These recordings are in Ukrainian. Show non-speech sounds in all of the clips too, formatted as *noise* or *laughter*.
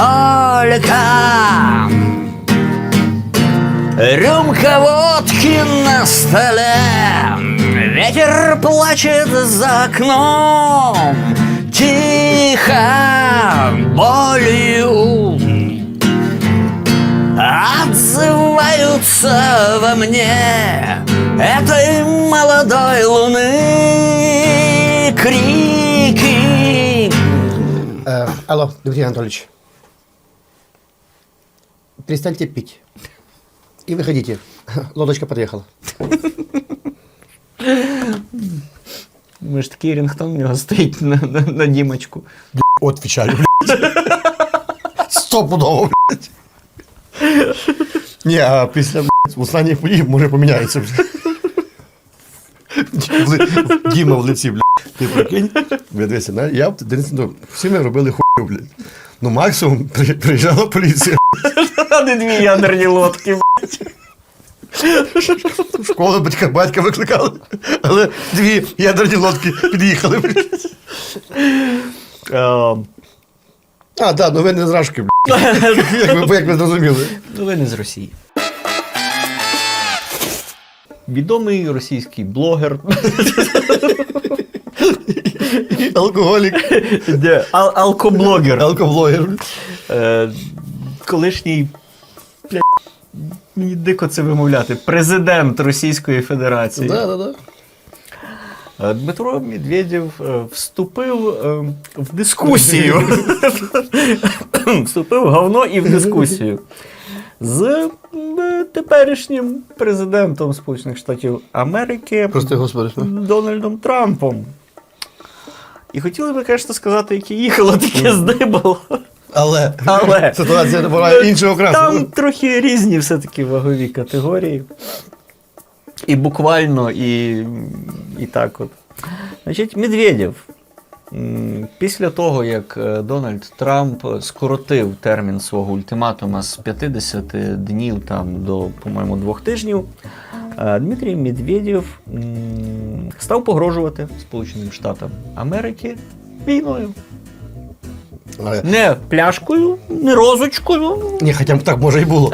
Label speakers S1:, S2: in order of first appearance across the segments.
S1: только Рюмка водки на столе. Ветер плачет за окном. Тихо, болью. Отзываются во мне Этой молодой луны Крики.
S2: Э, алло, Дмитрий Анатольевич. Перестаньте пить. И выходите. Лодочка подъехала.
S1: Ми ж такий рінгтон у нього стоїть на, на, на дімочку.
S2: Отвечаю, блядь. Стопудово, блядь. Ні, а після блядь, останніх подій може поміняється. блядь. В- Діма в лиці, блядь. Ти прикинь? Блядь, дивися, на- я в дитинстві, ну, всі ми робили хуйню, блядь. Ну, максимум при- приїжджала поліція.
S1: А не дві ядерні лодки.
S2: В школу батька, батька викликали. Але дві ядерні лодки під'їхали. блядь.
S1: Е,
S2: А, так, ну ви з Рашки, блядь. *laughs* Як ви, як ви зрозуміли.
S1: Ну, ви не з Росії. Відомий російський блогер,
S2: Алкоголік,
S1: де, ал- алкоблогер,
S2: алкоблогер.
S1: е, колишній, мені дико це вимовляти, президент Російської Федерації.
S2: Да, да, да.
S1: Е, Дмитро Медведєв е, вступив е, в дискусію. *laughs* вступив в говно і в дискусію з теперішнім президентом Сполучених Штатів Америки
S2: Прости, господи.
S1: Дональдом Трампом. І хотіли би, звісно, сказати, яке їхало, таке здибало.
S2: Але,
S1: Але. *laughs*
S2: ситуація набирає іншого красу.
S1: Там трохи різні все-таки вагові категорії. І буквально, і, і так от. Значить, Медведєв. Після того, як е, Дональд Трамп скоротив термін свого ультиматума з 50 днів там, до, по-моєму, двох тижнів, е, Дмитрій Медведєв став погрожувати Сполученим Штатам Америки війною.
S2: Але-
S1: Не пляшкою, не розочкою,
S2: Ні, хоча б так може і було.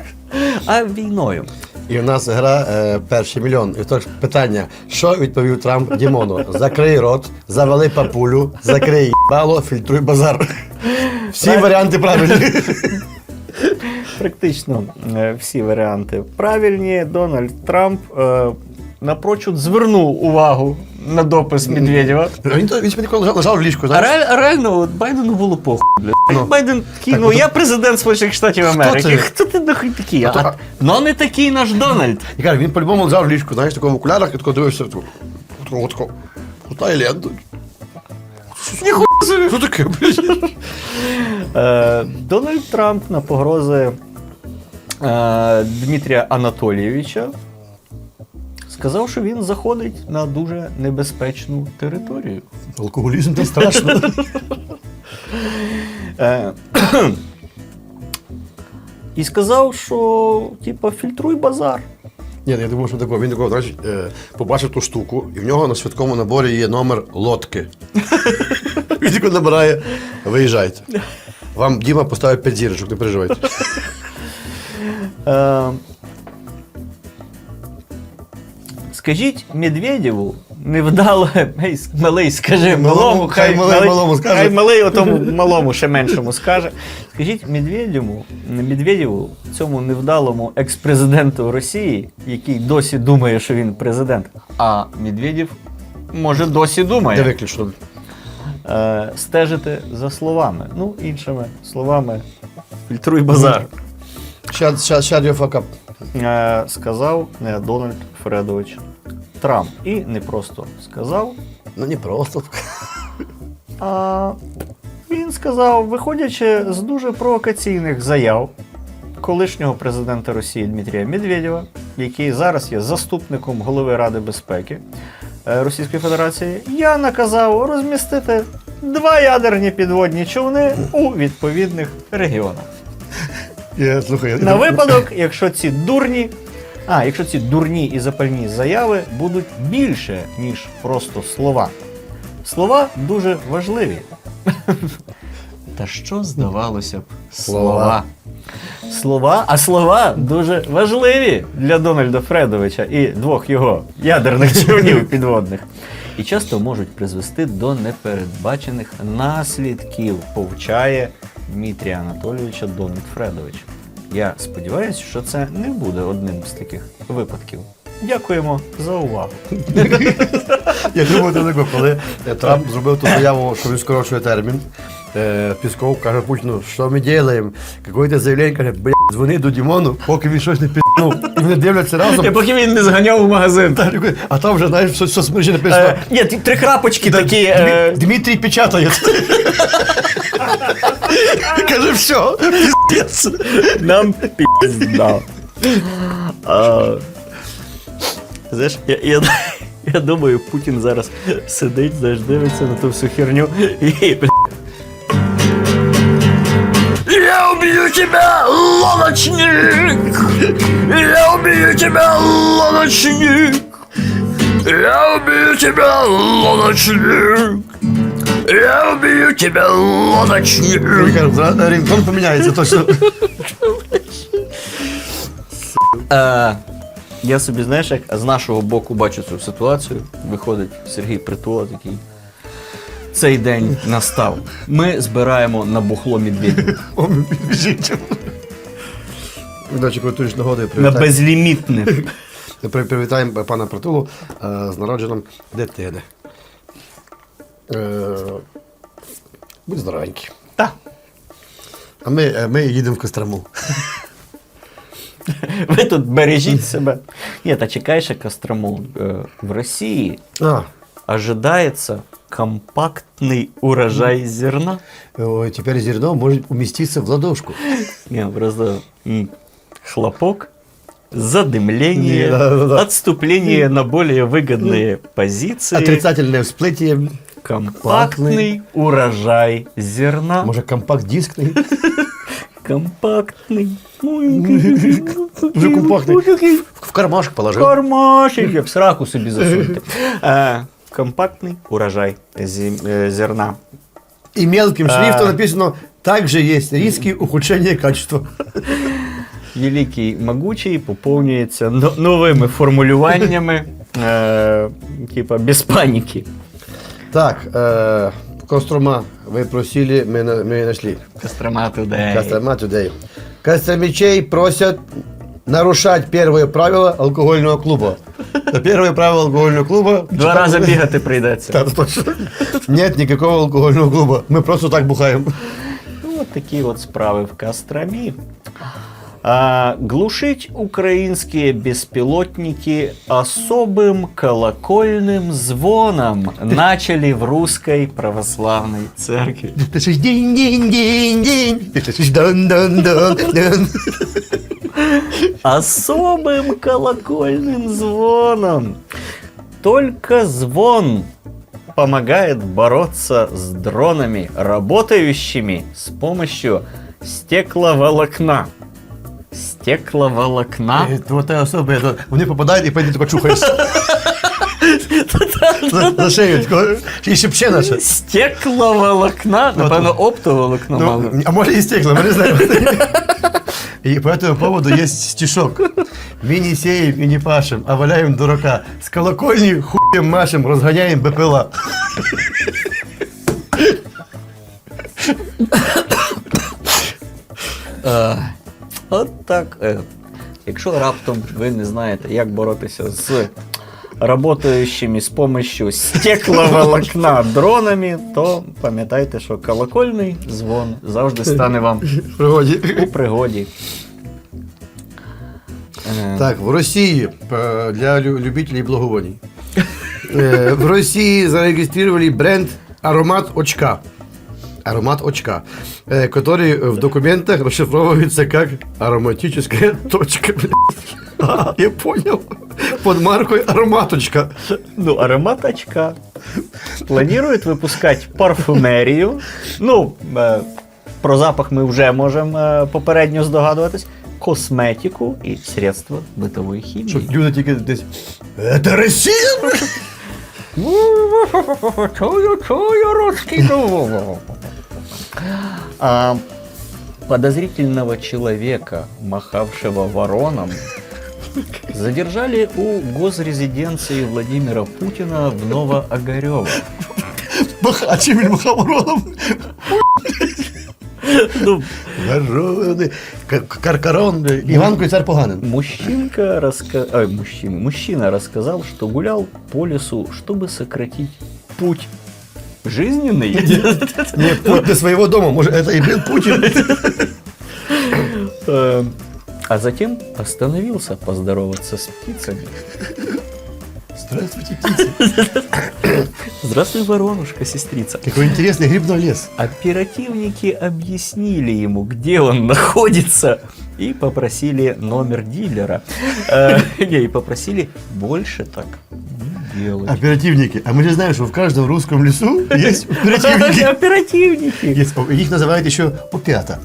S2: *laughs*
S1: а війною.
S2: І в нас гра е, перший мільйон. І тож питання: що відповів Трамп Дімону? Закрий рот, завали папулю, закрий їбало, фільтруй базар. Всі варіанти правильні.
S1: Практично е, всі варіанти правильні. Дональд Трамп е, напрочуд звернув увагу на допис Медведєва.
S2: Він то він собі ніколи лежав, лежав в ліжку,
S1: А
S2: знаєш?
S1: реаль- реально, от Байдену було похуй. Блядь.
S2: Ну.
S1: Байден такий,
S2: Так,
S1: ну
S2: ну, то-
S1: я президент Сполучених Штатів Америки.
S2: ти?
S1: Хто ти нахуй такий?
S2: А то-
S1: А, ну не такий наш Дональд.
S2: І каже, він по-любому лежав в ліжку, знаєш, такого в окулярах, і тако дивився. Тако, тако, тако, Ота і лента.
S1: Ніхуя собі.
S2: Що таке, блядь?
S1: Е, Дональд Трамп на погрози е, Дмитрія Анатолійовича сказав, що він заходить на дуже небезпечну територію.
S2: Алкоголізм це *laughs* страшно.
S1: Е, і сказав, що типа фільтруй базар.
S2: Ні, я думаю, що такого. Він такого, знаєш, е, побачив ту штуку, і в нього на святковому наборі є номер лодки. *laughs* Він тако набирає, виїжджайте. Вам Діма поставить 5 зірочок, не переживайте.
S1: Скажіть Медведєву, невдало, гей, малий, скажи
S2: Малому,
S1: малому,
S2: хай малий малому скаже.
S1: Хай малий отому малому ще меншому скаже. Скажіть Медведєву, Медведєву, цьому невдалому екс-президенту Росії, який досі думає, що він президент, а Медведєв може досі думає.
S2: виключно.
S1: Е, стежити за словами. Ну, іншими словами, фільтруй базар.
S2: Shut, shut, shut your fuck up.
S1: Е, сказав е, Дональд Фредович Трамп. І не просто сказав,
S2: Ну не просто.
S1: а він сказав, виходячи з дуже провокаційних заяв колишнього президента Росії Дмитрія Медведєва, який зараз є заступником голови Ради безпеки е, Російської Федерації, я наказав розмістити два ядерні підводні човни у відповідних регіонах.
S2: Я, слухай, я-
S1: На випадок, якщо ці дурні, а якщо ці дурні і запальні заяви будуть більше, ніж просто слова. Слова дуже важливі. *laughs* Та що здавалося б,
S2: Слова.
S1: слова. А слова дуже важливі для Дональда Фредовича і двох його ядерних човнів *laughs* підводних. І часто можуть призвести до непередбачених наслідків, повчає Дмитрія Анатолійовича Дональд Фредович. Я сподіваюся, що це не буде одним з таких випадків. Дякуємо за увагу. *laughs*
S2: Я думаю, це такий, коли е, Трамп зробив ту заяву, що він скорочує термін. е, Пісков каже Путіну, що ми робимо? Какое-то заявлення каже, бля, дзвони до Дімону, поки він щось не піднув. І вони дивляться разом.
S1: І поки він не зганяв у магазин.
S2: А там вже, знаєш, щось соцмережі написано.
S1: Е, ні, ті- три крапочки такі.
S2: Дмі-
S1: Е,
S2: Дмитрій печатає. Каже, все, піздець.
S1: Нам пізда. А, Знаєш, я, я, я думаю, Путін зараз сидить, знаєш, дивиться на ту всю херню і. бля, Я убью тебя, лодочник! Я убью тебя, лодочник! Я убью тебя, лодочник! Я убью тебя, лодочник!
S2: Він каже, «Зра- Рінгтон поміняється точно.
S1: Е, я собі, знаєш, як з нашого боку бачу цю ситуацію. Виходить Сергій Притула такий. Цей день настав. Ми збираємо на бухло медведів.
S2: Удачі, коли нагоди
S1: На
S2: привітаємо.
S1: безлімітне.
S2: При- Привітаємо пана Притулу е, з народженням дитини. Е, Будь здоровенький.
S1: Та.
S2: А ми, е, ми їдемо в Кострому.
S1: Ви тут бережіть себе. Ні, та чекай ще Кострому. Е, В Росії
S2: А,
S1: ожидається компактный урожай зерна.
S2: Теперь зерно может уместиться в ладошку.
S1: Не, просто хлопок, задымление, отступление на более выгодные позиции.
S2: Отрицательное всплытие.
S1: Компактный, компактный урожай зерна.
S2: Может, компакт-дискный?
S1: Компактный.
S2: Уже компактный. *laughs* В кармашек положил.
S1: В кармашек. В сраку себе засунь. *laughs* А, Е, Компактний урожай зі- е, зерна.
S2: І мелким
S1: А.
S2: шрифтом написано, также є риски ухудшення качества.
S1: Великий могучий поповнюється но- новими формулюваннями, е, типа без паніки.
S2: Так, э, Кострома, вы просили, мы, на- мы нашли.
S1: Кострома туди.
S2: Кострома today. Костромичей просят нарушать первое правило алкогольного клуба. Но Первое правило алкогольного клуба...
S1: Два рази бігати прийдеться.
S2: Да, точно. Нет никакого алкогольного клуба. Мы просто так бухаем.
S1: Ну, от такі от справи в Костромі. А, глушить украинские беспилотники особым колокольным звоном начали в русской православной церкви.
S2: Ты слышишь динь-динь-динь-динь. Ты слышишь дан-дан-дан-дан.
S1: Особым колокольным звоном. Только звон помогает бороться с дронами, работающими с помощью стекловолокна. Стекловолокна?
S2: Е, То те особи, то вони попадають і потім тако чухаєшся. За- За шею, тако, і шепче наше.
S1: Стекловолокна? Напевно, оптоволокно мало.
S2: Ну, а может и стекло, мы не знаем. И по этому поводу есть стишок. Мы не сеем и не пашем, а валяем дурака. С колокольни хуем машем, разгоняем БПЛА.
S1: Е, От так. Е, Якщо раптом ви не знаєте, як боротися з работающими з помощью стекловолокна дронами, то пам'ятайте, що колокольний дзвон завжди стане вам
S2: В *laughs* пригоді.
S1: у пригоді. Е,
S2: Так, в России э, для лю- любителей благовоний. Э, В России зарегистрировали бренд «Аромат очка». Аромат очка, э, который в документах расшифровывается как ароматическая точка. блядь. А, я понял. Под маркой ароматочка.
S1: Ну, аромат очка. Планирует выпускать парфумерію. Ну, е, про запах ми вже можемо е, попередньо здогадуватись. Косметику і средства битової хімії.
S2: Щоб люди тільки десь. Это Россия? *laughs*
S1: Чую, чую, русський дух. А подозрительного человека, махавшего вороном, задержали у госрезиденции Владимира Путина в Новоогарево.
S2: Махачем или махавороном.
S1: Ну,
S2: Каркарон. Іванко і цар поганин.
S1: мужчинка раска... Ой, мужчина. мужчина рассказал, что гулял по лесу, чтобы сократить путь жизненный.
S2: Не, путь до своего дома. Может, это и был Путин.
S1: А затем остановился поздороваться с птицами.
S2: Здравствуйте, птицы. *coughs*
S1: Здравствуй, воронушка, сестрица.
S2: Какой интересный грибной лес.
S1: Оперативники объяснили ему, где он находится, и попросили номер дилера. Э, *laughs* Не, и попросили больше так делать.
S2: Оперативники. А мы же знаем, что в каждом русском лесу есть *laughs* оперативники.
S1: Оперативники.
S2: Их называют еще опята.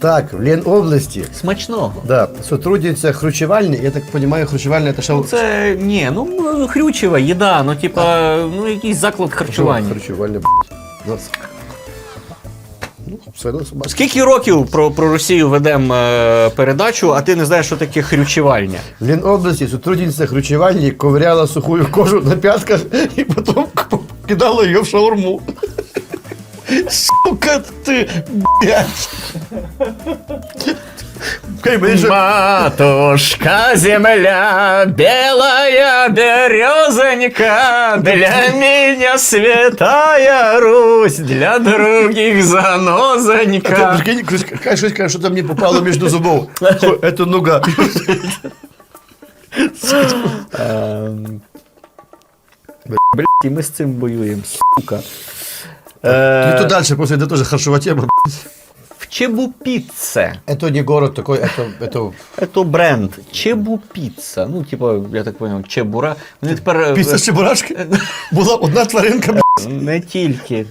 S2: Так, в Ленобласті,
S1: Смачного.
S2: да, сотрудниця хрущевальні, я так понимаю, хрущевальня це
S1: Ну. Це ні, ну хрючева їда, ну типа, ну якийсь заклад харчування.
S2: Хрущевальня. Ну.
S1: Скільки років про, про Росію ведемо е, передачу, а ти не знаєш, що таке хрючевальня?
S2: В Ленобласті сотрудниця хрущевальні ковыряла сухую кожу на пятках и потом кидала ее в шаурму. Сука ты, блядь. Кай, мені же-
S1: Матушка земля, белая березонька, для меня святая Русь, для других занозонька.
S2: Прикинь, Хай щось каже, що там мені попало між зубов. Хо, Это нуга.
S1: Ем, Блять, і ми з цим воюємо, сука.
S2: Ну
S1: Е,
S2: то дальше, после это тоже хорошо тема.
S1: В Чебупіце.
S2: Это не город такой, это, это
S1: Це бренд Чебупіца. Ну, типа, я так понял, Чебура. Вони тепер е,
S2: після Чебурашки була одна тваринка. б***ь.
S1: не тільки.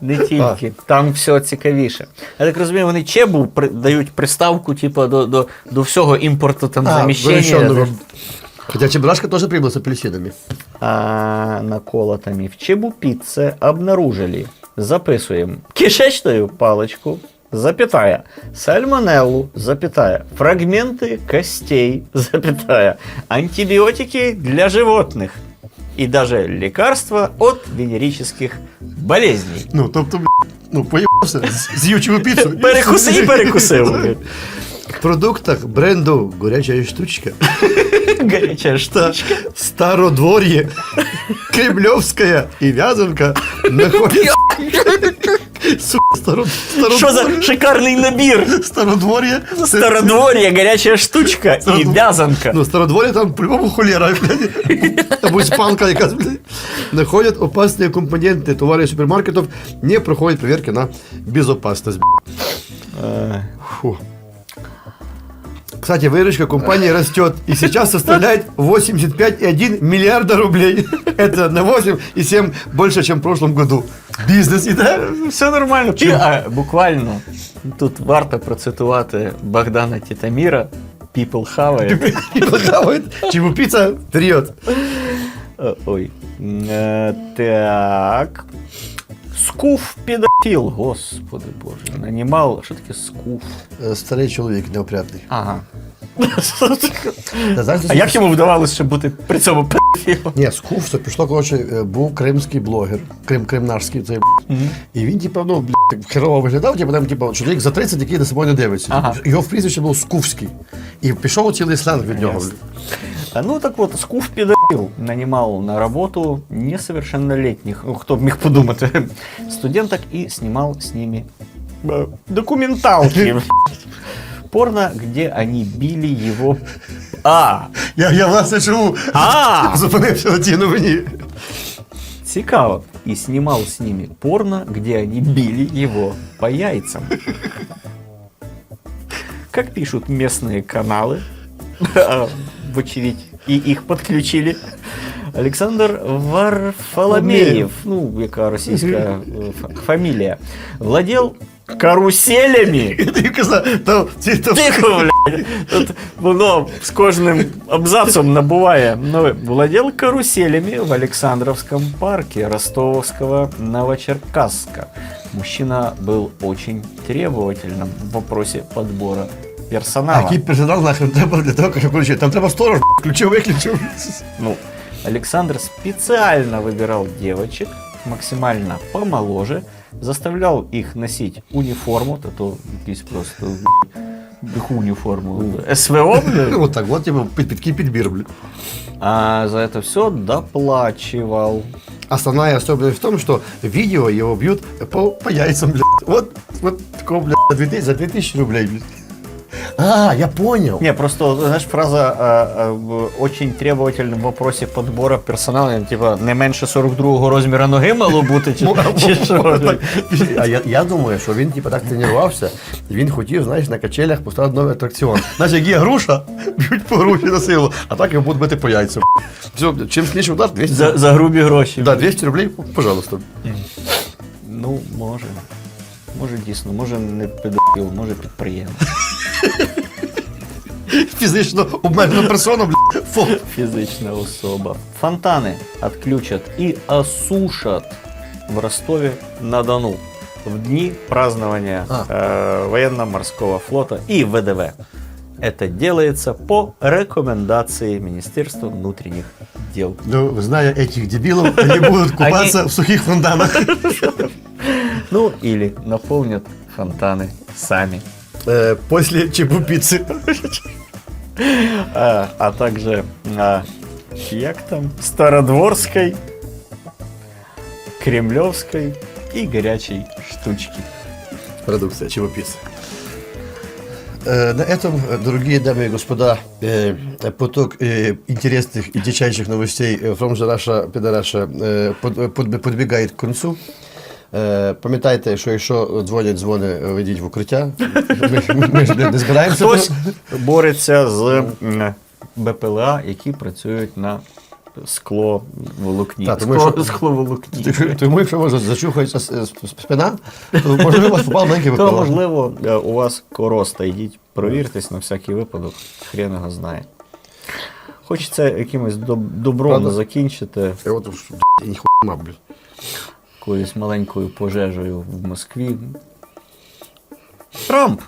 S1: Не тільки, там все цікавіше. Я так розумію, вони чебу при, дають приставку, типу, до, до, до всього імпорту там
S2: А,
S1: заміщення.
S2: выращенного. Хотя Чебурашка тоже прибыл с апельсинами.
S1: а наколотами в чебупице обнаружили, записываем, кишечную палочку, запятая, сальмонеллу, запятая, фрагменты костей, запятая, антибиотики для животных и даже лекарства от венерических болезней.
S2: Ну, тобто, б***ь, ну, поїбався, з- з'їв чебупіцу.
S1: Перекуси і перекусив. *laughs*
S2: В продуктах бренду «Горячая штучка»
S1: Горячая штучка.
S2: «Стародворье», «Кремлевская» и «Вязанка» находятся... Сука,
S1: Что за шикарный набір?
S2: Стародворье.
S1: Стародворье, горячая штучка и вязанка.
S2: Ну, стародворье там по-любому холера. Або испанка якась. Находят опасные компоненты. Товары супермаркетов не проходят проверки на безопасность.
S1: Э,
S2: Фу. Кстати, выручка компании растет и сейчас составляет 85,1 миллиарда рублей. *laughs* Это на 8,7 больше, чем в прошлом году. Бизнес і да?
S1: Все нормально. А, буквально тут варто процитувати Богдана Титаміра. People хаває.
S2: И плохавает. *laughs* Чебупица вперед.
S1: Е, Ой. Е, Так. Скуф педофіл, господи боже. Нанімал. Що таке скуф?
S2: Е, Старий чоловік неопрятний.
S1: Ага.
S2: Та знаєш,
S1: А як йому вдавалося ще бути при цьому педофілом?
S2: Ні, з Куф, це пішло, коротше, е, був кримський блогер, крим, кримнарський цей б***. І він, типу, ну, блядь, так херово виглядав, типу, там, типу, чоловік за 30, який на собою не дивиться. Його прізвище було Скуфський. І пішов цілий сленг від нього.
S1: А, Ну так вот, Скуф педофил нанимал на работу несовершеннолетних, ну, кто б міг подумати, *laughs* студенток и снимал с ними э, документалки. *laughs* Порно, где они били его... А,
S2: Я, я власне чому
S1: А!
S2: зупинився на тій новині.
S1: цікаво. И снимал с ними порно, где они били его по яйцам. Как пишут местные каналы, а, в очередь, и их подключили, Александр Варфоломеев, ну, яка російська е, ф- фамілія, владел каруселями. *laughs*
S2: І ти казав, *laughs* то, ці, то,
S1: Тихо, блядь. Тут воно з кожним абзацом набуває. Ну, владел каруселями в Александровском парке Ростовского Новочеркасска. Мужчина был очень требовательным в вопросе подбора
S2: А
S1: персонала.
S2: який персонал нахрен треба для того, щоб коротше, там треба сторож, ключі виключив.
S1: Ну, Александр специально выбирал девочек, максимально помоложе, заставлял их носить униформу, то то якийсь просто яку уніформу. СВО, блядь. *laughs*
S2: От так, от типу, під такий підбір, блін.
S1: а за это все доплачивал.
S2: Основная особенность в том, что видео его бьют по, по яйцам, блядь. Вот, вот такого, блядь, за 2000, за 2000 рублей, блядь. А, я понял.
S1: Не, просто, знаешь, фраза а, а, в очень вопросе подбора персоналу, типа, не менше 42-го розміра ноги мало бути, чи, чи що?
S2: А я, я думаю, що він типу, так тренувався, і він хотів, знаєш, на качелях поставити новий атракціон. Знаєш, як є груша, б'ють по груші на силу, а так його будуть бити по яйцям. Все, чим сильніший удар, 200,
S1: За, за грубі гроші.
S2: да, 200 рублей, пожалуйста.
S1: Ну, може. Може дійсно, може не педофіл, може підприємець.
S2: Фізично обмежена персона, блядь, фу.
S1: Фізична особа. Фонтани отключат и осушат в Ростове на Дону в дни празднования
S2: А.
S1: э, военно-морского флота и ВДВ. Это делается по рекомендации Министерства внутренних дел.
S2: Ну, зная этих дебилов, они будут купаться в сухих фонтанах. *laughs*
S1: Ну, или наполнят фонтаны сами.
S2: Э, После чебупицы.
S1: А, а также а, як там Стародворской, Кремлевской и горячей штучки.
S2: Продукция чебупицы. Э, На этом, э, дорогие дамы и господа, поток интересных и дичайших новостей from the Russia, Пидораша э, под- под- подбігає к концу. Е, Пам'ятайте, що якщо дзвонять дзвони, е, ведіть в укриття. Ми, ми ж не збираємося.
S1: Хтось бореться з м, БПЛА, які працюють на скло волокні.
S2: Так, тому
S1: скло,
S2: що-
S1: скловолокні.
S2: Ти- Тому, якщо може зачухається с- с- спина, то можливо у вас попав маленький
S1: То,
S2: випадок.
S1: можливо, е, у вас короста. Йдіть, провіртесь на всякий випадок. Хрен його знає. Хочеться якимось доб- добром
S2: Правда?
S1: закінчити
S2: Я от уж, ніхуя, блін.
S1: Якоюсь маленькою пожежею в Москві. Трамп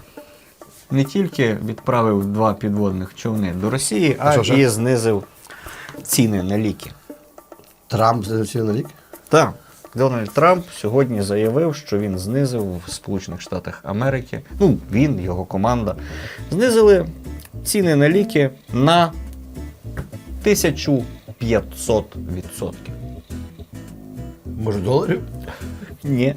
S1: не тільки відправив два підводних човни до Росії, а
S2: що
S1: і знизив ціни на ліки.
S2: Трамп залетів на лік.
S1: Так, Дональд Трамп сьогодні заявив, що він знизив в Сполучених Штатах Америки, ну він, його команда, знизили ціни на ліки на 1500%.
S2: Може, доларів?
S1: Ні.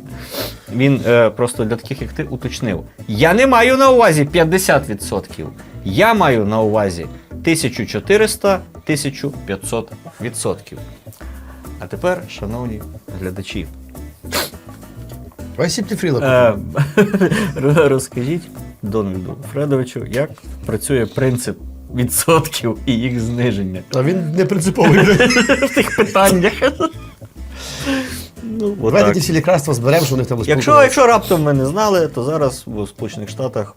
S1: Він е, просто для таких, як ти, уточнив. Я не маю на увазі 50%. Я маю на увазі 1400-1500%. А тепер, шановні глядачі. Е, *laughs* Розкажіть Дональду Фредовичу, як працює принцип відсотків і їх зниження
S2: А він не принциповий. *laughs*
S1: в тих питаннях. Ну,
S2: Давайте
S1: отак.
S2: ті всі лікарства зберемо, що у них там
S1: Якщо, якщо раптом ми не знали, то зараз в Сполучених Штатах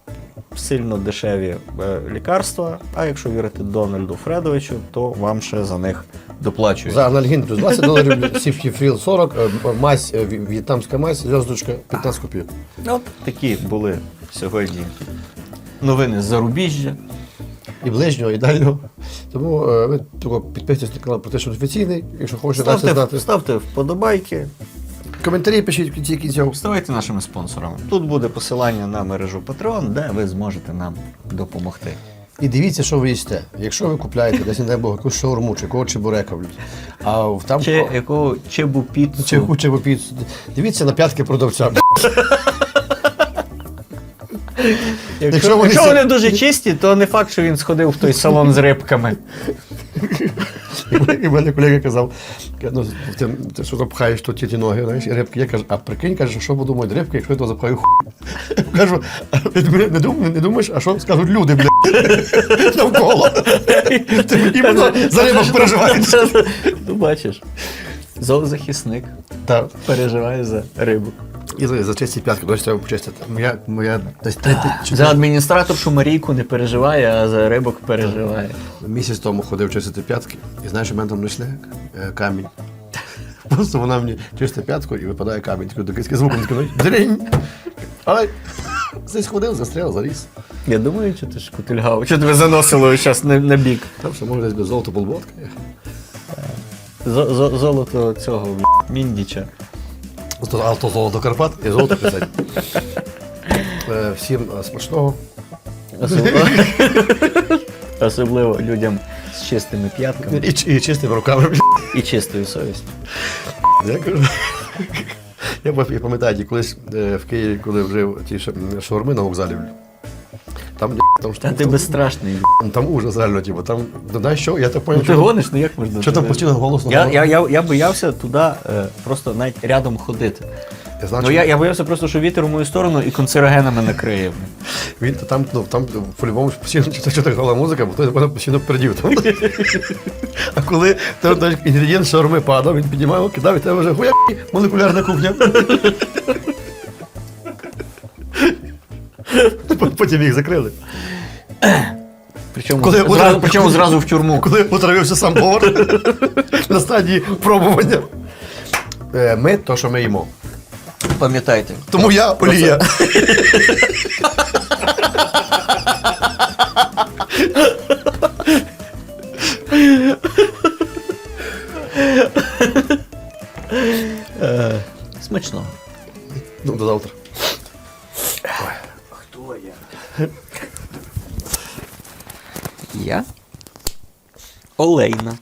S1: сильно дешеві е, лікарства. А якщо вірити Дональду Фредовичу, то вам ще за них доплачують.
S2: За анальгін плюс 20 доларів, сіпті фріл 40, е, мазь, е, в'єтнамська мазь, зв'язочка 15 копійок.
S1: От такі були сьогодні новини з зарубіжжя.
S2: І ближнього, і дальнього. Тому е, ви тільки підписуйтесь на канал про те, що офіційний, якщо хочете дати знати.
S1: ставте вподобайки,
S2: Коментарі пишіть в кінці кінців.
S1: ставайте нашими спонсорами. Тут буде посилання на мережу Patreon, де ви зможете нам допомогти.
S2: І дивіться, що ви їсте. Якщо ви купляєте, десь не дай Бог, якусь шаурму чи якого чебурека, а в- там
S1: Чи якого чебупіцу.
S2: чи яку чебупіцу, дивіться на п'ятки продавця. *laughs*
S1: Якщо,
S2: Якщо
S1: якщо,
S2: вони
S1: вони, дуже чисті, то не факт, що він сходив в той салон з рибками.
S2: І мене колега казав, ну, ти, ти що запхаєш тут ті ті ноги, знаєш, і рибки. Я кажу, а прикинь, каже, що подумають рибки, якщо я то запхаю хуй. Кажу, а ти мене не, дум, не думаєш, а що скажуть люди, блядь, навколо. Ти іменно за рибок переживаєш.
S1: Ну, бачиш. Зоозахисник
S2: Так.
S1: переживає за рибу.
S2: І за, за п'ятки, дощ треба почистити. Моя, моя десь три,
S1: За адміністраторшу Марійку не переживає, а за рибок переживає.
S2: Місяць тому ходив чистити п'ятки, і знаєш, у мене там знайшли е, камінь. *laughs* Просто вона мені чистить п'ятку і випадає камінь. Такий такий звук, такий, дрінь. Ай! *laughs* Десь ходив, застряв, заліз.
S1: Я думаю, що ти ж кутильгав. Що тебе заносило зараз на, на бік?
S2: Там що може десь без золото полботка.
S1: Зо- зо- золото цього б**, міндіча.
S2: Золото- А то золото Карпат і золото писать. Е, Всім е, смачного.
S1: Особливо, *laughs* особливо людям з чистими п'ятками
S2: І, і чистими руками.
S1: і чистою совістю.
S2: Я. Я пам'ятаю, колись е, в Києві, коли вжив ті шаурми на вокзалі. Там, там,
S1: Та ти безстрашний.
S2: там, там ужас реально, типу, там, ну, знаєш що, я так
S1: Ну
S2: поняв,
S1: ти
S2: що,
S1: гониш, ну як можна?
S2: що там постійно голосно.
S1: Я, я, я, я боявся туди е, просто навіть рядом ходити.
S2: Я знаю,
S1: Ну я, я боявся просто, що вітер у мою сторону і канцерогенами накриє.
S2: Він то там, ну, там по-любому ж постійно що так грала музика, бо хтось мене постійно передів. А коли той інгредієнт шаурми падав, він піднімав, його, кидав, і тебе вже хуя молекулярна кухня. Потім їх закрили.
S1: Причому,
S2: Коли-
S1: зразу, причому зразу в тюрму.
S2: Коли отравився сам повар *laughs* на стадії пробування. Е, Ми то, що ми їмо.
S1: Пам'ятайте.
S2: Тому я олія. *laughs*
S1: Смачного.
S2: Ну, до завтра.
S1: Хто я? Я? Олейна.